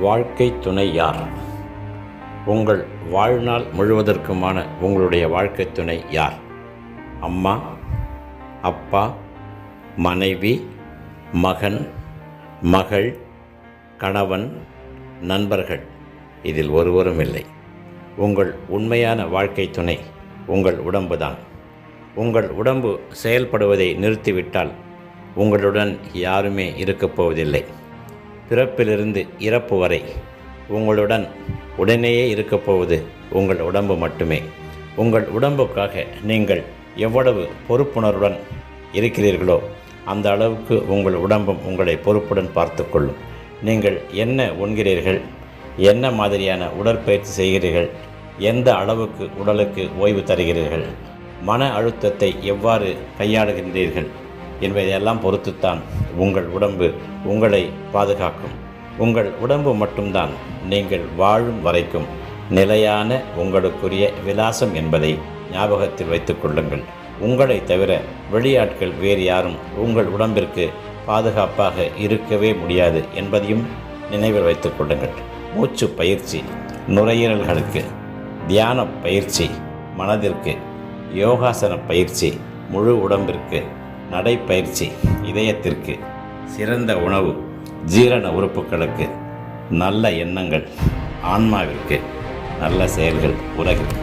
வாழ்க்கை துணை யார்? உங்கள் வாழ்நாள் முழுவதற்குமான உங்களுடைய வாழ்க்கை துணை யார்? அம்மா அப்பா மனைவி மகன் மகள் கணவன் நண்பர்கள். இதில் ஒருவரும் இல்லை. உங்கள் உண்மையான வாழ்க்கை துணை உங்கள் உடம்புதான் உங்கள் உடம்பு செயல்படுவதை நிறுத்திவிட்டால் உங்களுடன் யாருமே இருக்கப் போவதில்லை. பிறப்பிலிருந்து இறப்பு வரை உங்களுடன் உடனேயே இருக்கப் போவது உங்கள் உடம்பு மட்டுமே. உங்கள் உடம்புக்காக நீங்கள் எவ்வளவு பொறுப்புணர்வுடன் இருக்கிறீர்களோ அந்த அளவுக்கு உங்கள் உடம்பும் உங்களை பொறுப்புடன் பார்த்துக்கொள்ளும் நீங்கள் என்ன உண்கிறீர்கள்? என்ன மாதிரியான உடற்பயிற்சி செய்கிறீர்கள்? எந்த அளவுக்கு உடலுக்கு ஓய்வு தருகிறீர்கள்? மன அழுத்தத்தை எவ்வாறு கையாளுகின்றீர்கள்? என்பதையெல்லாம் பொறுத்துத்தான் உங்கள் உடம்பு உங்களை பாதுகாக்கும். உங்கள் உடம்பு மட்டும்தான் நீங்கள் வாழும் வரைக்கும் நிலையான உங்களுக்குரிய விலாசம் என்பதை ஞாபகத்தில் வைத்துக் கொள்ளுங்கள். உங்களை தவிர வெளியாட்கள் வேறு யாரும் உங்கள் உடம்பிற்கு பாதுகாப்பாக இருக்கவே முடியாது என்பதையும் நினைவில் வைத்துக் கொள்ளுங்கள். மூச்சு பயிற்சி நுரையீரல்களுக்கு தியான பயிற்சி மனதிற்கு யோகாசன பயிற்சி முழு உடம்பிற்கு நடைப்பயிற்சி இதயத்திற்கு சிறந்த உணவு ஜீரண உறுப்புகளுக்கு நல்ல எண்ணங்கள் ஆன்மாவிற்கு நல்ல செயல்கள் உலகிற்கு.